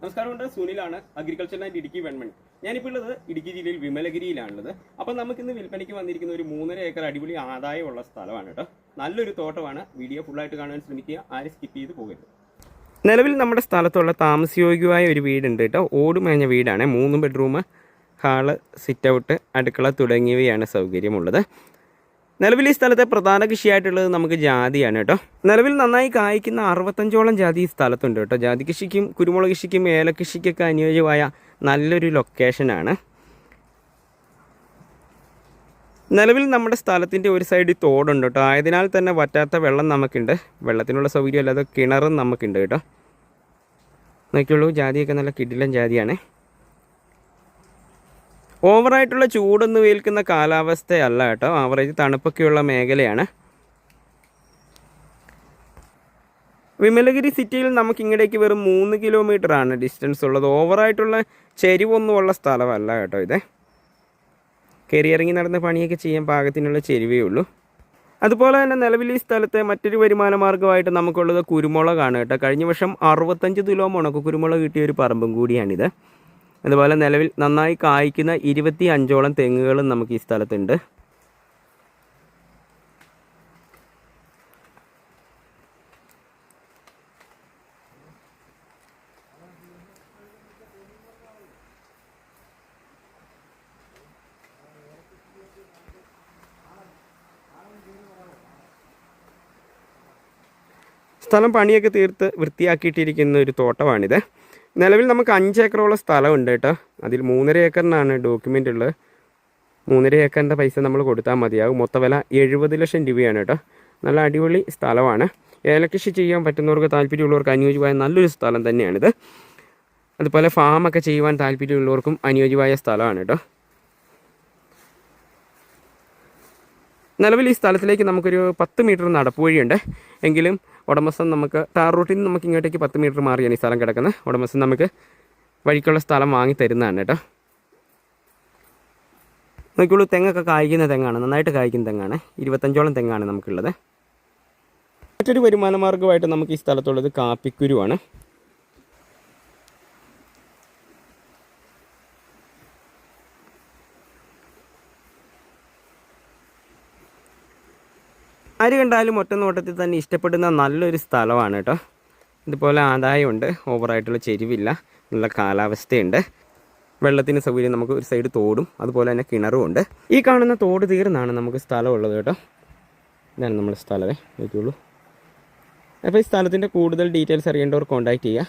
നമസ്കാരമുണ്ട് സുനിലാണ് agriculture and Idukki Venmani ഞാനിപ്പോൾ ഉള്ളത് ഇടുക്കി ജില്ലയിൽ വിമലഗിരിയിലാണുള്ളത്. അപ്പം നമുക്കിന്ന് വിൽപ്പനയ്ക്ക് വന്നിരിക്കുന്ന ഒരു മൂന്നര ഏക്കർ അടിപൊളി ആദായമുള്ള സ്ഥലമാണ് കേട്ടോ. നല്ലൊരു തോട്ടമാണ്. വീഡിയോ ഫുള്ളായിട്ട് കാണാൻ ശ്രമിക്കുക. ആരും സ്കിപ്പ് ചെയ്ത് പോകരുത്. നിലവിൽ നമ്മുടെ സ്ഥലത്തുള്ള താമസയോഗ്യമായ ഒരു വീടുണ്ട് കേട്ടോ. ഓടുമേഞ്ഞ വീടാണ്. മൂന്ന് ബെഡ്റൂം ഹാൾ സിറ്റ് ഔട്ട് അടുക്കള തുടങ്ങിയവയാണ് സൗകര്യമുള്ളത്. നിലവിൽ ഈ സ്ഥലത്തെ പ്രധാന കൃഷിയായിട്ടുള്ളത് നമുക്ക് ജാതിയാണ് കേട്ടോ. നിലവിൽ നന്നായി കായ്ക്കുന്ന അറുപത്തഞ്ചോളം ജാതി ഈ സ്ഥലത്തുണ്ട് കേട്ടോ. ജാതി കൃഷിക്കും കുരുമുളക് കൃഷിക്കും ഏലകൃഷിക്കൊക്കെ അനുയോജ്യമായ നല്ലൊരു ലൊക്കേഷനാണ് നിലവിൽ നമ്മുടെ സ്ഥലത്തിന്റെ ഒരു സൈഡിൽ തോടുണ്ട് കേട്ടോ. ആയതിനാൽ തന്നെ വറ്റാത്ത വെള്ളം നമുക്കുണ്ട്. വെള്ളത്തിനുള്ള സൗകര്യം അല്ലാതെ കിണറും നമുക്കുണ്ട് കേട്ടോ. നോക്കിയുള്ളൂ ജാതിയൊക്കെ നല്ല കിടിലൻ ജാതിയാണ്. ഓവറായിട്ടുള്ള ചൂടൊന്നും വേൽക്കുന്ന കാലാവസ്ഥയല്ല കേട്ടോ. ആവറേജ് തണുപ്പൊക്കെയുള്ള മേഖലയാണ്. വിമലഗിരി സിറ്റിയിൽ നമുക്ക് ഇങ്ങടേക്ക് വെറും മൂന്ന് കിലോമീറ്റർ ആണ് ഡിസ്റ്റൻസ് ഉള്ളത്. ഓവറായിട്ടുള്ള ചെരിവൊന്നുമുള്ള സ്ഥലമല്ല കേട്ടോ ഇത്. കയറി ഇറങ്ങി നടന്ന് പണിയൊക്കെ ചെയ്യാൻ പാകത്തിനുള്ള ചെരുവേ ഉള്ളൂ. അതുപോലെ തന്നെ നിലവിൽ ഈ സ്ഥലത്തെ മറ്റൊരു വരുമാന മാർഗമായിട്ട് നമുക്കുള്ളത് കുരുമുളകാണ് കേട്ടോ. കഴിഞ്ഞ വർഷം അറുപത്തഞ്ച് തുലോ മുണക്ക് കുരുമുളക് കിട്ടിയ ഒരു പറമ്പും കൂടിയാണിത്. അതുപോലെ നിലവിൽ നന്നായി കായ്ക്കുന്ന ഇരുപത്തി അഞ്ചോളം തെങ്ങുകളും നമുക്ക് ഈ സ്ഥലത്തുണ്ട്. സ്ഥലം പണിയൊക്കെ തീർത്ത് വൃത്തിയാക്കിയിട്ടിരിക്കുന്ന ഒരു തോട്ടമാണിത്. നിലവിൽ നമുക്ക് അഞ്ച് ഏക്കറോളം സ്ഥലമുണ്ട് കേട്ടോ. അതിൽ മൂന്നര ഏക്കറിനാണ് ഡോക്യുമെന്റ് ഉള്ളത്. മൂന്നര ഏക്കറിന്റെ പൈസ നമ്മൾ കൊടുത്താൽ മതിയാകും മൊത്ത വില എഴുപത് ലക്ഷം രൂപയാണ് കേട്ടോ. നല്ല അടിപൊളി സ്ഥലമാണ്. ഏലകൃഷി ചെയ്യാൻ പറ്റുന്നവർക്ക് താല്പര്യമുള്ളവർക്ക് അനുയോജ്യമായ നല്ലൊരു സ്ഥലം തന്നെയാണിത്. അതുപോലെ ഫാമൊക്കെ ചെയ്യുവാൻ താല്പര്യമുള്ളവർക്കും അനുയോജ്യമായ സ്ഥലമാണ് കേട്ടോ. നിലവിൽ ഈ സ്ഥലത്തിലേക്ക് നമുക്കൊരു പത്ത് മീറ്റർ നടപ്പ് വഴിയുണ്ട്. എങ്കിലും ഉടമസ്ഥൻ നമുക്ക് ടാർ റൂട്ടിൽ നിന്ന് നമുക്ക് ഇങ്ങോട്ടേക്ക് പത്ത് മീറ്റർ മാറിയാണ് ഈ സ്ഥലം കിടക്കുന്നത്. ഉടമസ്ഥൻ നമുക്ക് വഴിക്കുള്ള സ്ഥലം വാങ്ങി തരുന്നതാണ് കേട്ടോ. നോക്കിയുള്ളൂ തെങ്ങൊക്കെ കായ്ക്കുന്ന തെങ്ങാണ് നന്നായിട്ട് കായ്ക്കുന്ന തെങ്ങാണ്. ഇരുപത്തഞ്ചോളം തെങ്ങാണ് നമുക്കുള്ളത്. മറ്റൊരു വരുമാന മാർഗമായിട്ട് നമുക്ക് ഈ സ്ഥലത്തുള്ളത് കാപ്പിക്കുരുവാണ്. ആര് കണ്ടാലും ഒറ്റ നോട്ടത്തിൽ തന്നെ ഇഷ്ടപ്പെടുന്ന നല്ലൊരു സ്ഥലമാണ് കേട്ടോ. ഇതുപോലെ ആദായമുണ്ട്. ഓവറായിട്ടുള്ള ചെരിവില്ല. നല്ല കാലാവസ്ഥയുണ്ട്. വെള്ളത്തിന് സൗകര്യം നമുക്ക് ഒരു സൈഡ് തോടും അതുപോലെ തന്നെ കിണറും ഉണ്ട്. ഈ കാണുന്ന തോട് തീർന്നാണ് നമുക്ക് സ്ഥലമുള്ളത് കേട്ടോ. ഇതാണ് നമ്മുടെ സ്ഥലമേ. നോക്കിയുള്ളൂ അപ്പോൾ ഈ സ്ഥലത്തിന്റെ കൂടുതൽ ഡീറ്റെയിൽസ് അറിയേണ്ടവർ കോൺടാക്ട് ചെയ്യുക.